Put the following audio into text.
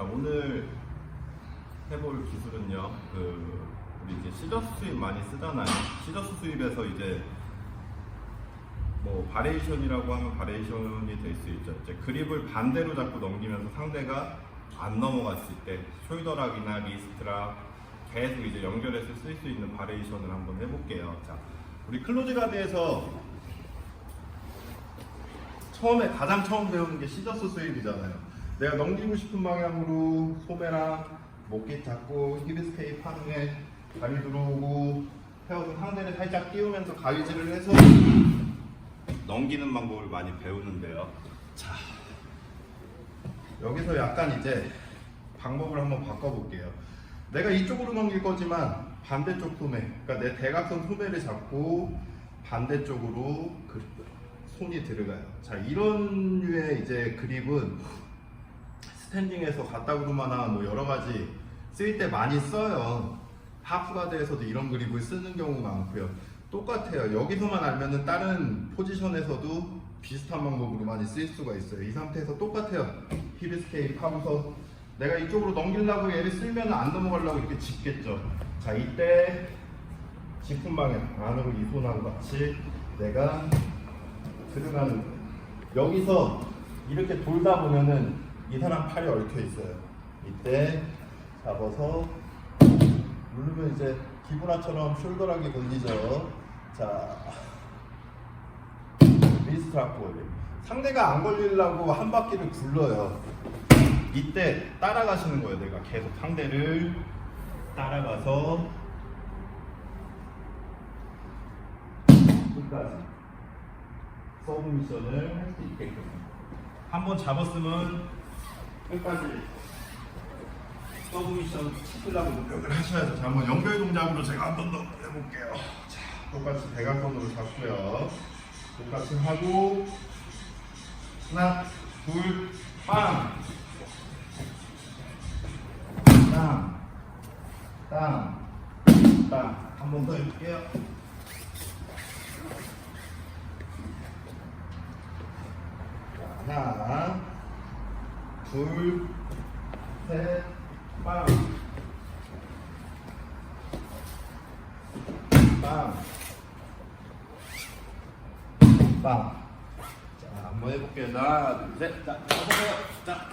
자 오늘 해볼 기술은요. 그 우리 이제 시저스 수입 많이 쓰잖아요. 시저스 수입에서 이제 뭐 바레이션이라고 하면 바레이션이 될 수 있죠. 이제 그립을 반대로 잡고 넘기면서 상대가 안 넘어갔을 때 숄더락이나 리스트락 계속 이제 연결해서 쓸 수 있는 바레이션을 한번 해볼게요. 자, 우리 클로즈 가드에서 처음에 가장 처음 배우는 게 시저스 스윕이잖아요. 내가 넘기고 싶은 방향으로 소매랑 목깃 잡고 하는 게 다리 들어오고 헤어도 상대를 살짝 띄우면서 가위질을 해서 넘기는 방법을 많이 배우는데요. 자, 여기서 약간 이제 방법을 한번 바꿔볼게요. 내가 이쪽으로 넘길 거지만 반대쪽 소매, 그러니까 내 대각선 소매를 잡고 반대쪽으로 그 손이 들어가요. 자, 이런 류의 이제 그립은 스탠딩에서 가닥으로만나 뭐 여러 가지 쓸 때 많이 써요. 하프가드에서도 이런 그립을 쓰는 경우가 많고요. 똑같아요. 여기서만 알면은 다른 포지션에서도 비슷한 방법으로 많이 쓸 수가 있어요. 이 상태에서 똑같아요. 힙스케이프 하고서 내가 이쪽으로 넘기려고 얘를 쓸면 안 넘어가려고 이렇게 짚겠죠. 자, 이때 짚은 방향 안으로 이 손하고 같이 내가 들어가는 거예요. 여기서 이렇게 돌다 보면은 이 사람 팔이 얽혀 있어요. 이때 잡아서 누르면 이제 기분아처럼 숄더락이 걸리죠. 자, 리스트라폴. 상대가 안 걸리려고 한 바퀴를 굴러요. 이때 따라가시는 거예요. 내가 계속 상대를 따라가서 끝까지 서브 미션을 할 수 있게끔. 한번 잡았으면 끝까지 서브 미션 시키려고 노력을 하셔야죠. 자, 한번 연결 동작으로 제가 한번 더 해볼게요. 자, 똑같이 대각선으로 잡고요. 똑같이 하고 하나, 둘, 빵, 땅, 땅, 땅. 한 번 더 해볼게요. 자, 하나, 둘, 셋, 빵. 빵. 빵. 자, 한번 해볼게요. 하나, 둘, 셋. 자, 잡아보세요. 자.